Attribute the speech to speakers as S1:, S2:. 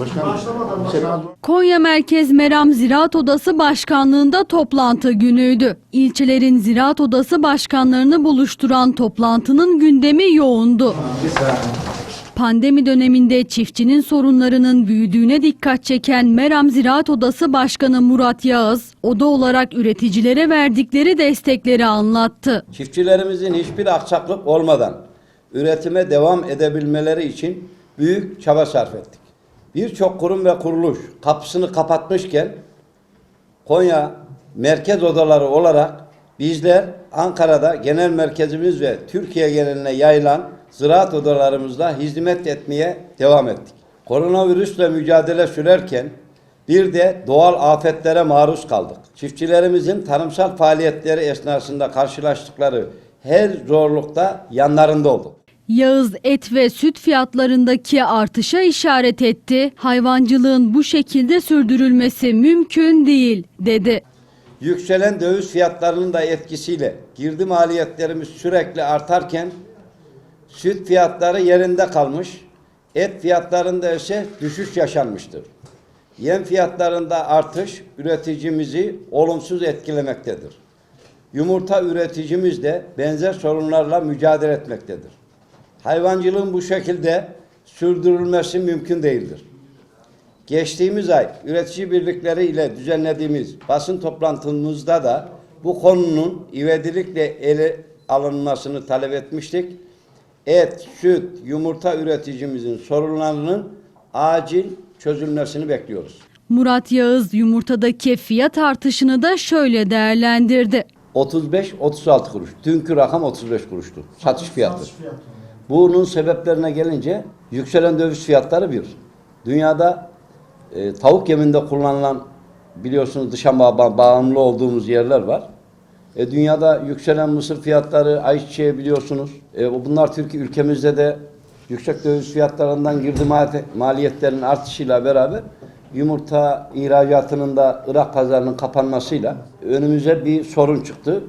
S1: Başkanım, Hüseyin
S2: Konya Merkez Meram Ziraat Odası Başkanlığında toplantı günüydü. İlçelerin Ziraat Odası başkanlarını buluşturan toplantının gündemi yoğundu. Pandemi döneminde çiftçinin sorunlarının büyüdüğüne dikkat çeken Meram Ziraat Odası Başkanı Murat Yağız, oda olarak üreticilere verdikleri destekleri anlattı.
S3: Çiftçilerimizin hiçbir aksaklık olmadan üretime devam edebilmeleri için büyük çaba sarf ettik. Birçok kurum ve kuruluş kapısını kapatmışken Konya merkez odaları olarak bizler Ankara'da genel merkezimiz ve Türkiye geneline yayılan ziraat odalarımızda hizmet etmeye devam ettik. Koronavirüsle mücadele sürerken bir de doğal afetlere maruz kaldık. Çiftçilerimizin tarımsal faaliyetleri esnasında karşılaştıkları her zorlukta yanlarında olduk.
S2: Yağız et ve süt fiyatlarındaki artışa işaret etti. Hayvancılığın bu şekilde sürdürülmesi mümkün değil dedi.
S3: Yükselen döviz fiyatlarının da etkisiyle girdi maliyetlerimiz sürekli artarken süt fiyatları yerinde kalmış, et fiyatlarında ise düşüş yaşanmıştır. Yem fiyatlarında artış üreticimizi olumsuz etkilemektedir. Yumurta üreticimiz de benzer sorunlarla mücadele etmektedir. Hayvancılığın bu şekilde sürdürülmesi mümkün değildir. Geçtiğimiz ay üretici birlikleri ile düzenlediğimiz basın toplantımızda da bu konunun ivedilikle ele alınmasını talep etmiştik. Et, süt, yumurta üreticimizin sorunlarının acil çözülmesini bekliyoruz.
S2: Murat Yağız yumurtadaki fiyat artışını da şöyle değerlendirdi.
S3: 35-36 kuruş. Dünkü rakam 35 kuruştu. Satış fiyatı. Bunun sebeplerine gelince yükselen döviz fiyatları bir. Dünyada e, tavuk yeminde kullanılan biliyorsunuz dışa ba- bağımlı olduğumuz yerler var. E, dünyada yükselen mısır fiyatları, ayçiçeği biliyorsunuz. E, bunlar Türkiye ülkemizde de yüksek döviz fiyatlarından girdi maliyet- maliyetlerin artışıyla beraber yumurta ihracatının da Irak pazarının kapanmasıyla önümüze bir sorun çıktı.